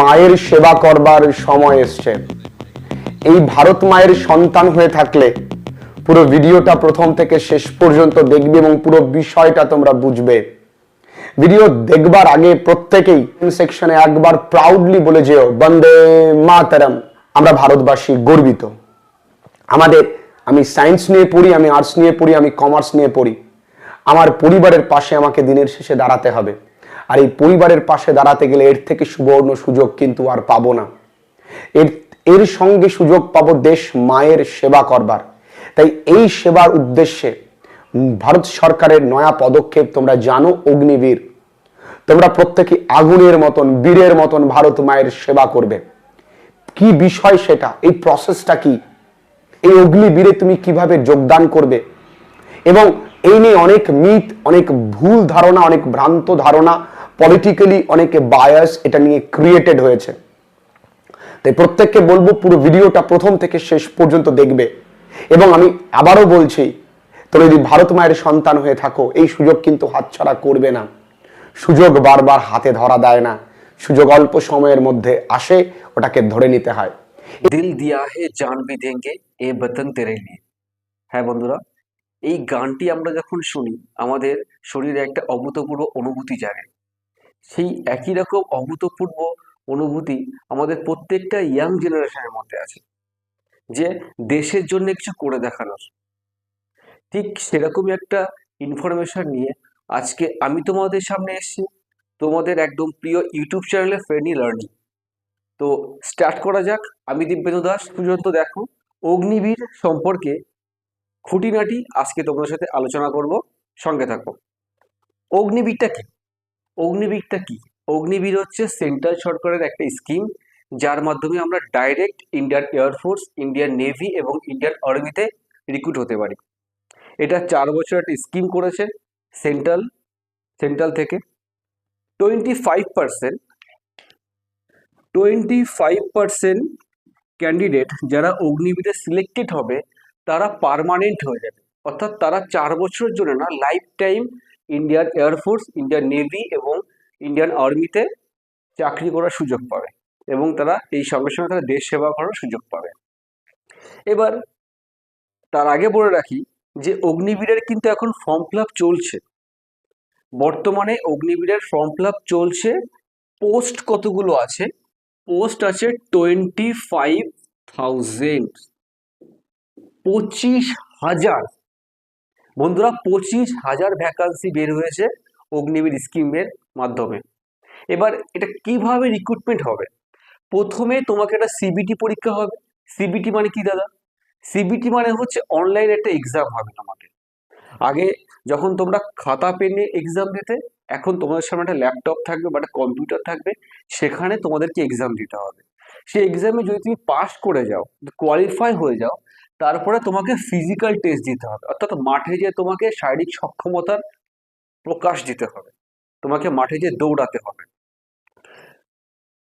মায়ের সেবা করবার সময় এসছে। এই ভারত মায়ের সন্তান হয়ে থাকলে পুরো ভিডিওটা প্রথম থেকে শেষ পর্যন্ত দেখবে এবং পুরো বিষয়টা তোমরা বুঝবে। ভিডিও দেখবার আগে প্রত্যেকেই সেকশনে একবার প্রাউডলি বলে যেও, বন্দে মাতারাম। আমরা ভারতবাসী গর্বিত। আমাদের, আমি সায়েন্স নিয়ে পড়ি, আমি আর্টস নিয়ে পড়ি, আমি কমার্স নিয়ে পড়ি। আমার পরিবারের পাশে আমাকে দিনের শেষে দাঁড়াতে হবে। আর এই পরিবারের পাশে দাঁড়াতে গেলে এর থেকে সুবর্ণ সুযোগ কিন্তু আর পাবো না। এর এর সঙ্গে সুযোগ পাবো দেশ মায়ের সেবা করবার। তাই এই সেবার উদ্দেশ্যে ভারত সরকারের নয়া পদক্ষেপ তোমরা জানো, অগ্নিবীর। তোমরা প্রত্যেকে আগুনের মতন, বীরের মতন ভারত মায়ের সেবা করবে। কি বিষয় সেটা? এই প্রসেসটা কি? এই অগ্নিবীরে তুমি কীভাবে যোগদান করবে? এবং এই নিয়ে অনেক মিথ, অনেক ভুল ধারণা, অনেক ভ্রান্ত ধারণা পলিটিক্যালি অনেকে বায়াস এটা নিয়ে ক্রিয়েটেড হয়েছে। তাই প্রত্যেককে বলব পুরো ভিডিওটা প্রথম থেকে শেষ পর্যন্ত দেখবে। এবং আমি আবারও বলছি, তোমরা যদি ভারত মায়ের সন্তান হয়ে থাকো, এই সুযোগ কিন্তু হাতছাড়া করবে না। সুযোগ বারবার হাতে ধরা দেয় না। সুযোগ অল্প সময়ের মধ্যে আসে, ওটাকে ধরে নিতে হয়। দিল দিয়া হে জান ভি দেঙ্গে, এ বতন তেরে লিয়ে। হ্যাঁ বন্ধুরা, এই গানটি আমরা যখন শুনি, আমাদের শরীরে একটা অভূতপূর্ব অনুভূতি জাগে। সেই একই রকম অভূতপূর্ব অনুভূতি আমাদের প্রত্যেকটা ইয়াং জেনারেশনের মধ্যে আছে। যে দেশের জন্য কিছু করে দেখানোর। ঠিক সেরকমই একটা ইনফরমেশন নিয়ে আজকে আমি তোমাদের সামনে এসেছি। তোমাদের একদম প্রিয় ইউটিউব চ্যানেলে ফ্রেন্ডলি লার্নিং তো স্টার্ট করা যাক। আমি দিব্যেন্দু দাস পর্যন্ত দেখো। অগ্নিবীর সম্পর্কে খুঁটিনাটি আজকে তোমাদের সাথে আলোচনা করব। সঙ্গে থাকো। অগ্নিবীরটা কি? অগ্নিবীরটা কি? অগ্নিবীর হচ্ছে সেন্ট্রাল সরকারের একটা স্কিম, যার মাধ্যমে আমরা direct Indian air force Indian navy এবং ইন্ডিয়ান আর্মিতে রিক্রুট হতে পারি। এটা চার বছর একটা স্কিম করেছে সেন্ট্রাল সেন্ট্রাল থেকে। Twenty five percent, twenty five percent candidate যারা অগ্নিবীরে সিলেক্টেড হবে, তারা পার্মানেন্ট হয়ে যাবে। অর্থাৎ তারা চার বছরের জন্য না life time Indian air force Indian navy এবং ইন্ডিয়ান আর্মিতে চাকরি করার সুযোগ পাবে এবং তারা এই সঙ্গে সঙ্গে তারা দেশ সেবা করার সুযোগ পাবে। এবার, তার আগে বলে রাখি যে অগ্নিবীরের কিন্তু এখন ফর্ম ফিল চলছে। বর্তমানে অগ্নিবীরের ফর্ম ফিল চলছে পোস্ট কতগুলো আছে? পোস্ট আছে টোয়েন্টি ফাইভ থাউজেন্ড পঁচিশ হাজার। বন্ধুরা পঁচিশ হাজার ভ্যাকান্সি বের হয়েছে অগ্নিবীর স্কিমের মাধ্যমে। এবার এটা কীভাবে রিক্রুটমেন্ট হবে? প্রথমে তোমাকে একটা সিবিটি পরীক্ষা হবে। সিবিটি মানে কি দাদা? সিবিটি মানে হচ্ছে অনলাইন একটা এক্সাম হবে তোমাকে। আগে যখন তোমরা খাতা পেনে এক্সাম দিতে, এখন তোমাদের সামনে একটা ল্যাপটপ থাকবে বা একটা কম্পিউটার থাকবে, সেখানে তোমাদেরকে এক্সাম দিতে হবে। সেই এক্সামে যদি তুমি পাস করে যাও কোয়ালিফাই হয়ে যাও তারপরে তোমাকে ফিজিক্যাল টেস্ট দিতে হবে। অর্থাৎ মাঠে যে তোমাকে শারীরিক সক্ষমতার প্রকাশ দিতে হবে। তোমাকে মাঠে যে দৌড়াতে হবে।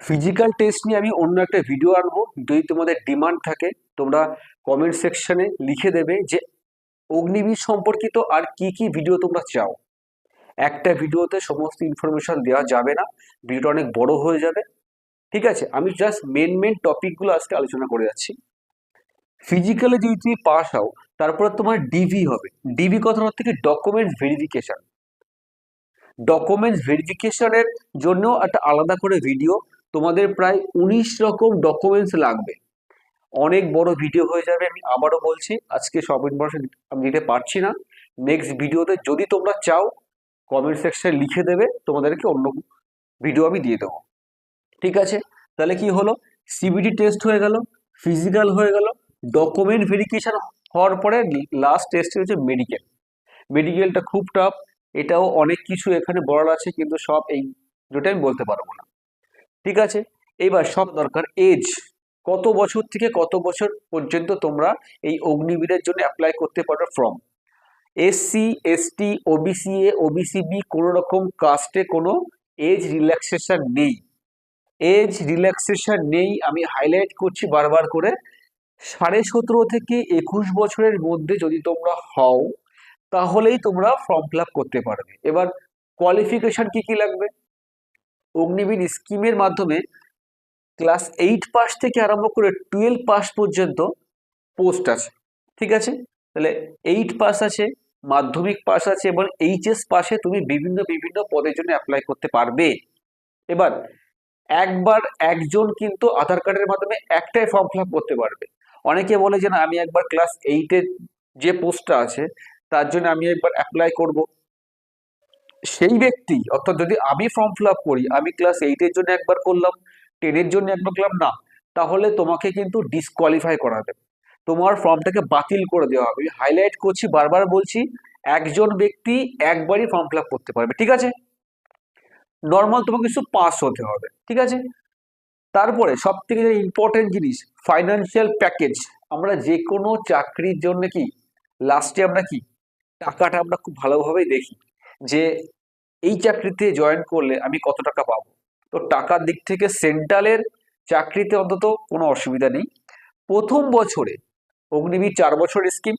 ফিজিক্যাল টেস্ট নিয়ে আমি অন্য একটা ভিডিও আনব। যদি তোমাদের ডিমান্ড থাকে, তোমরা কমেন্ট সেকশনে লিখে দেবে যে, অগ্নিবীর সম্পর্কিত আর কি কি ভিডিও তোমরা চাও। একটা ভিডিওতে সমস্ত ইনফরমেশন দেওয়া যাবে না। ভিডিওটা অনেক বড় হয়ে যাবে। ঠিক আছে? আমি জাস্ট মেন মেন টপিকগুলো আজকে আলোচনা করে যাচ্ছি। ফিজিক্যালে যদি তুমি পাস হও, তারপরে তোমার ডিভি হবে। ডিভি কথার থেকে ডকুমেন্টস ভেরিফিকেশন ডকুমেন্টস ভেরিফিকেশনের জন্য একটা আলাদা করে ভিডিও তোমাদের প্রায় উনিশ রকম ডকুমেন্টস লাগবে। অনেক বড় ভিডিও হয়ে যাবে, আমি আবারও বলছি, আজকে সব ইনফরমেশন আমি দিতে পারছি না। নেক্সট ভিডিওতে যদি তোমরা চাও কমেন্ট সেকশনে লিখে দেবে, তোমাদেরকে অন্য ভিডিও আমি দিয়ে দেবো। ঠিক আছে? তাহলে কি হলো? সিবিডি টেস্ট হয়ে গেল ফিজিক্যাল হয়ে গেল ডকুমেন্ট ভেরিফিকেশন হওয়ার পরে লাস্ট টেস্ট হচ্ছে মেডিকেল মেডিকেলটা খুব টাফ এটাও অনেক কিছু এখানে বলার আছে, কিন্তু সব এই দুটো আমি বলতে পারব না। ঠিক আছে? এবার সব দরকার এজ কত বছর থেকে কত বছর পর্যন্ত তোমরা এই অগ্নিবীরের জন্য অ্যাপ্লাই করতে পারো form SC ST OBC A OBC B কোনো রকম কাস্টে কোনো এজ রিল্যাক্সেশন নেই। এজ রিল্যাক্সেশন নেই, আমি হাইলাইট করছি বারবার করে সাড়ে সতেরো থেকে একুশ বছরের মধ্যে যদি তোমরা হও, তাহলেই তোমরা ফর্ম ফিল করতে পারবে। এবার কোয়ালিফিকেশন কি কি লাগবে? অগ্নিবীর স্কিমের মাধ্যমে ক্লাস এইট পাস থেকে আরম্ভ করে টুয়েলভ পাস পর্যন্ত পোস্ট আছে। ঠিক আছে? তাহলে এইট পাস আছে, মাধ্যমিক পাস আছে এবং এইচএস পাশে তুমি বিভিন্ন বিভিন্ন পদের জন্য অ্যাপ্লাই করতে পারবে। এবার একবার একজন কিন্তু আধার কার্ডের মাধ্যমে একটাই ফর্ম ফিল করতে পারবে। অনেকে বলে যে না, আমি একবার ক্লাস এইটের যে পোস্টটা আছে, তার জন্য আমি একবার অ্যাপ্লাই করব। সেই ব্যক্তি, অর্থাৎ যদি আমি ফর্ম ফিল করি, আমি ক্লাস এইটের জন্য একবার করলাম টেনের জন্য একবার করলাম, না। তাহলে তোমাকে কিন্তু ডিসকোয়ালিফাই করা হবে তোমার ফর্মটাকে বাতিল করে দেওয়া হবে। হাইলাইট করছি, বারবার বলছি, একজন ব্যক্তি একবারই ফর্ম ফিল করতে পারবে। ঠিক আছে? নর্মাল তোমাকে কিছু পাস হতে হবে। ঠিক আছে? তারপরে সব থেকে যে ইম্পর্টেন্ট জিনিস ফাইন্যান্সিয়াল প্যাকেজ আমরা যে কোনো চাকরির জন্য কি লাস্টে আমরা কি, টাকাটা আমরা খুব ভালোভাবেই দেখি যে এই চাকরিতে জয়েন করলে আমি কত টাকা পাবো। তো টাকার দিক থেকে সেন্ট্রালের চাকরিতে অন্তত কোনো অসুবিধা নেই। প্রথম বছরে, অগ্নিবীর চার বছরের স্কিম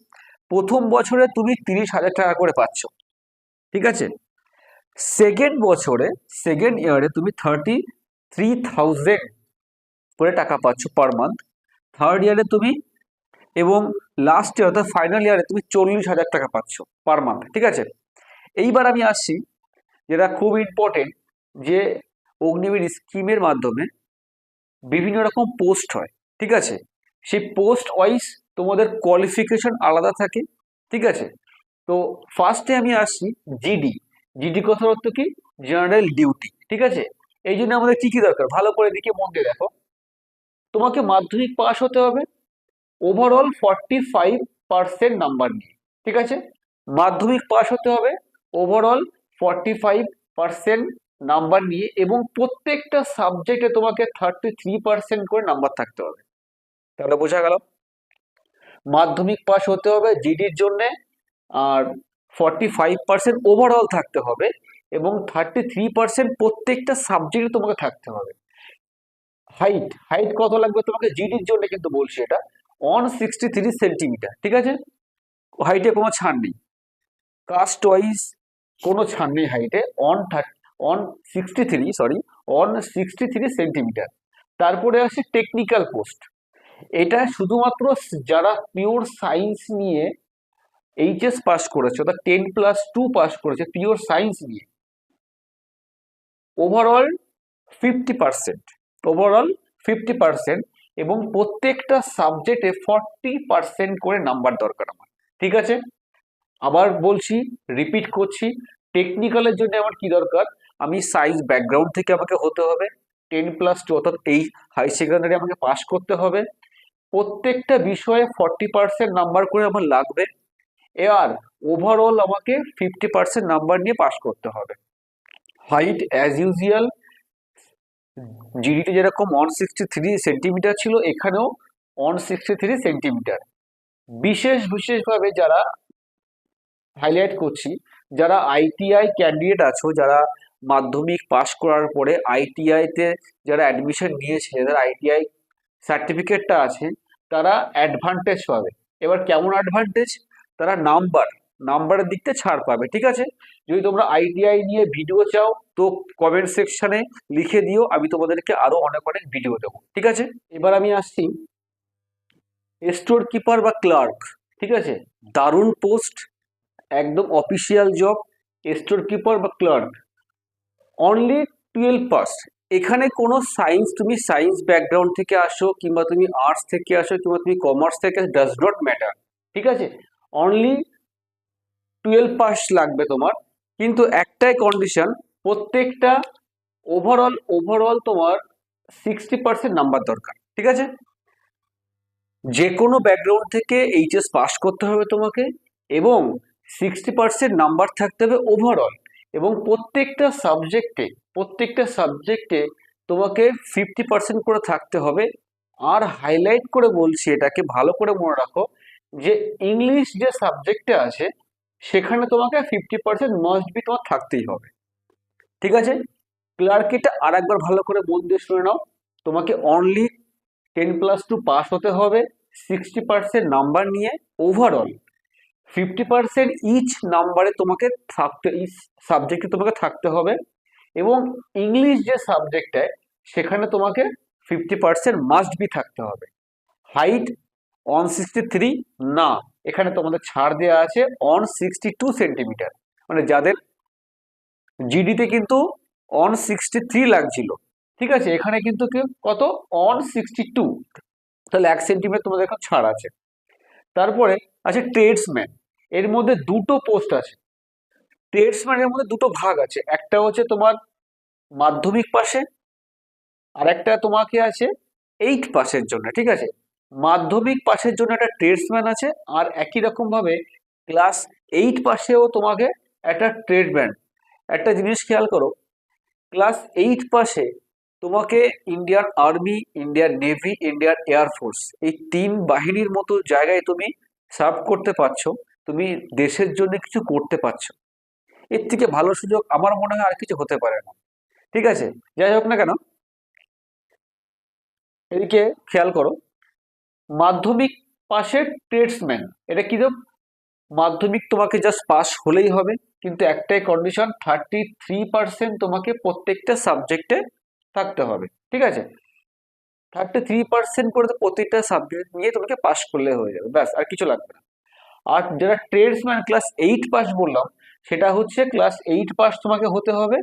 প্রথম বছরে তুমি তিরিশ হাজার টাকা করে পাচ্ছ। ঠিক আছে? সেকেন্ড বছরে সেকেন্ড ইয়ারে তুমি থার্টি থ্রি থাউজেন্ড করে টাকা পাচ্ছ পার মান্থ থার্ড ইয়ারে তুমি এবং লাস্ট ইয়ার অর্থাৎ ফাইনাল ইয়ারে তুমি চল্লিশ হাজার টাকা পাচ্ছ পার মান্থ ঠিক আছে? এইবার আমি আসছি যেটা খুব ইম্পর্টেন্ট যে অগ্নিবীর স্কিমের মাধ্যমে বিভিন্ন রকম পোস্ট হয়, ঠিক আছে? সেই পোস্ট ওয়াইজ তোমাদের কোয়ালিফিকেশন আলাদা থাকে, ঠিক আছে? তো ফার্স্টে আমি আসছি জিডি জিডি কথার অর্থ কি? জেনারেল ডিউটি ঠিক আছে? এই জন্য আমাদের কি কি দরকার? ভালো করে দিকে মন দিয়ে দেখো। তোমাকে মাধ্যমিক পাস হতে হবে। Overall forty five percent number নিয়ে, ঠিক আছে? মাধ্যমিক পাস হতে হবে overall forty five percent number নিয়ে এবং প্রত্যেকটা সাবজেক্টে তোমাকে থার্টি থ্রি পার্সেন্ট করে নাম্বার থাকতে হবে। তাহলে বোঝা গেল? মাধ্যমিক পাস হতে হবে জিডির জন্যে, আর ফর্টি ফাইভ পার্সেন্ট ওভারঅল থাকতে হবে এবং থার্টি থ্রি পার্সেন্ট প্রত্যেকটা সাবজেক্টে তোমাকে থাকতে হবে। হাইট হাইট কত লাগবে তোমাকে? জিডির জন্য কিন্তু বলছি এটা। অন সিক্সটি থ্রি সেন্টিমিটার ঠিক আছে? হাইটে কোনো ছাড় নেই। কাস্ট ওয়াইজ কোনো ছাড় নেই হাইটে one thirty one sixty three sorry one sixty three centimetre তারপরে আসে টেকনিক্যাল পোস্ট এটা শুধুমাত্র যারা পিওর সায়েন্স নিয়ে এইচএস পাস করেছে, অর্থাৎ টেন প্লাস টু পাস করেছে পিওর সায়েন্স নিয়ে। Overall fifty percent overall fifty percent এবং প্রত্যেকটা সাবজেক্টে ফর্টি পার্সেন্ট করে নাম্বার দরকার আমার। ঠিক আছে? আবার বলছি রিপিট করছি টেকনিক্যালের জন্য আমার কি দরকার? আমি সায়েন্স ব্যাকগ্রাউন্ড থেকে আমাকে হতে হবে। টেন প্লাস টু অর্থাৎ এই হাই সেকেন্ডারি আমাকে পাস করতে হবে। প্রত্যেকটা বিষয়ে ফর্টি পার্সেন্ট নাম্বার করে আমার লাগবে। এবার ওভারঅল আমাকে ফিফটি পার্সেন্ট নাম্বার নিয়ে পাস করতে হবে। হাইট অ্যাজ ইউজুয়াল জিডিতে যেরকম ওয়ান সিক্সটি থ্রি সেন্টিমিটার ছিল, এখানেও ওয়ান সিক্সটি থ্রি সেন্টিমিটার বিশেষ, বিশেষভাবে যারা হাইলাইট করছি, যারা আইটিআই ক্যান্ডিডেট আছো, যারা মাধ্যমিক পাশ করার পরে আইটিআইতে যারা অ্যাডমিশন নিয়েছে, যাদের আইটিআই সার্টিফিকেটটা আছে, তারা অ্যাডভান্টেজ পাবে। এবার কেমন অ্যাডভান্টেজ তারা নাম্বার নাম্বারের দিকতে ছাড় পাবে, ঠিক আছে? যদি তোমরা আইটিআই নিয়ে ভিডিও চাও, তো কমেন্ট সেকশনে লিখে দিও, আমি তোমাদেরকে আরও অনেক অনেক ভিডিও দেবো। ঠিক আছে? এবার আমি আসছি স্টোর কিপার বা ক্লার্ক ঠিক আছে? দারুণ পোস্ট একদম অফিসিয়াল জব স্টোর কিপার বা ক্লার্ক অনলি টুয়েলভ পাস এখানে কোনো সায়েন্স তুমি সায়েন্স ব্যাকগ্রাউন্ড থেকে আসো, কিংবা তুমি আর্টস থেকে আসো, কিংবা তুমি কমার্স থেকে ডাজ নট ম্যাটার ঠিক আছে? অনলি টুয়েলভ পাস লাগবে তোমার। কিন্তু একটাই কন্ডিশন প্রত্যেকটা ওভারঅল ওভারঅল তোমার সিক্সটি পার্সেন্ট নাম্বার দরকার, ঠিক আছে? যে কোনো ব্যাকগ্রাউন্ড থেকে এইচএস পাস করতে হবে তোমাকে এবং সিক্সটি পার্সেন্ট নাম্বার থাকতে হবে ওভারঅল এবং প্রত্যেকটা সাবজেক্টে প্রত্যেকটা সাবজেক্টে তোমাকে ফিফটি পার্সেন্ট করে থাকতে হবে। আর হাইলাইট করে বলছি এটাকে ভালো করে মনে রাখো যে ইংলিশ যে সাবজেক্টে আছে সেখানে তোমাকে ফিফটি পার্সেন্ট মাস্ট বি তোমার থাকতেই হবে। ঠিক আছে? ক্লার্কিটা আর একবার ভালো করে মন দিয়ে শুনে নাও। তোমাকে only ten plus two pass হতে হবে সিক্সটি পার্সেন্ট নাম্বার নিয়ে। ওভারঅল ফিফটি পার্সেন্ট ইচ নাম্বারে তোমাকে থাকতে ইচ সাবজেক্টে তোমাকে থাকতে হবে। এবং ইংলিশ যে সাবজেক্টটায় সেখানে তোমাকে ফিফটি পার্সেন্ট মাস্ট বি থাকতে হবে। হাইট অন সিক্সটি থ্রি না। এখানে তোমাদের ছাড় দেওয়া আছে অন সিক্সটি টু সেন্টিমিটার মানে যাদের জিডিতে কিন্তু অন সিক্সটি থ্রি লাগছিল। ঠিক আছে? এখানে কিন্তু কত? অন সিক্সটি টু তাহলে এক সেন্টিমিটার তোমাদের এখন ছাড় আছে। তারপরে আছে ট্রেডসম্যান এর মধ্যে দুটো পোস্ট আছে। ট্রেডসম্যানের মধ্যে দুটো ভাগ আছে। একটা হচ্ছে তোমার মাধ্যমিক পাশে আর একটা তোমাকে আছে এইট পাসের জন্য। ঠিক আছে? মাধ্যমিক পাশের জন্য একটা ট্রেডসম্যান আছে, আর একই রকম ভাবে ক্লাস এইট পাশেও তোমাকে একটা ট্রেডম্যান একটা জিনিস খেয়াল করো ক্লাস এইট পাশে তোমাকে Indian army Indian navy Indian air force এই তিন বাহিনীর মতো জায়গায় তুমি সার্ভ করতে পারছ, তুমি দেশের জন্য কিছু করতে পারছ। এর থেকে ভালো সুযোগ আমার মনে হয় আর কিছু হতে পারে না। ঠিক আছে? যাই হোক না কেন, এদিকে খেয়াল করো মাধ্যমিক পাশের ট্রেডসম্যান এটা কি দেব মাধ্যমিক তোমাকে জাস্ট পাস হলেই হবে, কিন্তু একটাই কন্ডিশন থার্টি থ্রি পার্সেন্ট তোমাকে প্রত্যেকটা সাবজেক্টে থাকতে হবে, ঠিক আছে? থার্টি থ্রি পার্সেন্ট করে তো প্রত্যেকটা সাবজেক্ট নিয়ে তোমাকে পাস করলে হয়ে যাবে, ব্যাস, আর কিছু লাগবে না। আর যারা ট্রেডসম্যান ক্লাস এইট পাস বললাম, সেটা হচ্ছে ক্লাস এইট পাস তোমাকে হতে হবে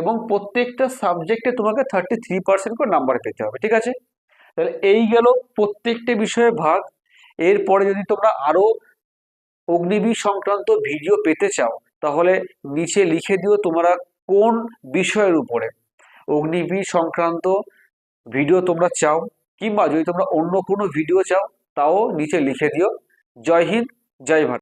এবং প্রত্যেকটা সাবজেক্টে তোমাকে থার্টি থ্রি পার্সেন্ট করে নাম্বার পেতে হবে, ঠিক আছে? তাহলে এই গেল প্রত্যেকটা বিষয়ে ভাগ। এরপরে যদি তোমরা আরও অগ্নিবীর সংক্রান্ত ভিডিও পেতে চাও, তাহলে নিচে লিখে দিও তোমরা কোন বিষয়ের উপরে। অগ্নিবীর সংক্রান্ত ভিডিও তোমরা চাও, কিংবা যদি তোমরা অন্য কোনো ভিডিও চাও, তাও নিচে লিখে দিও। জয় হিন্দ, জয় ভারত।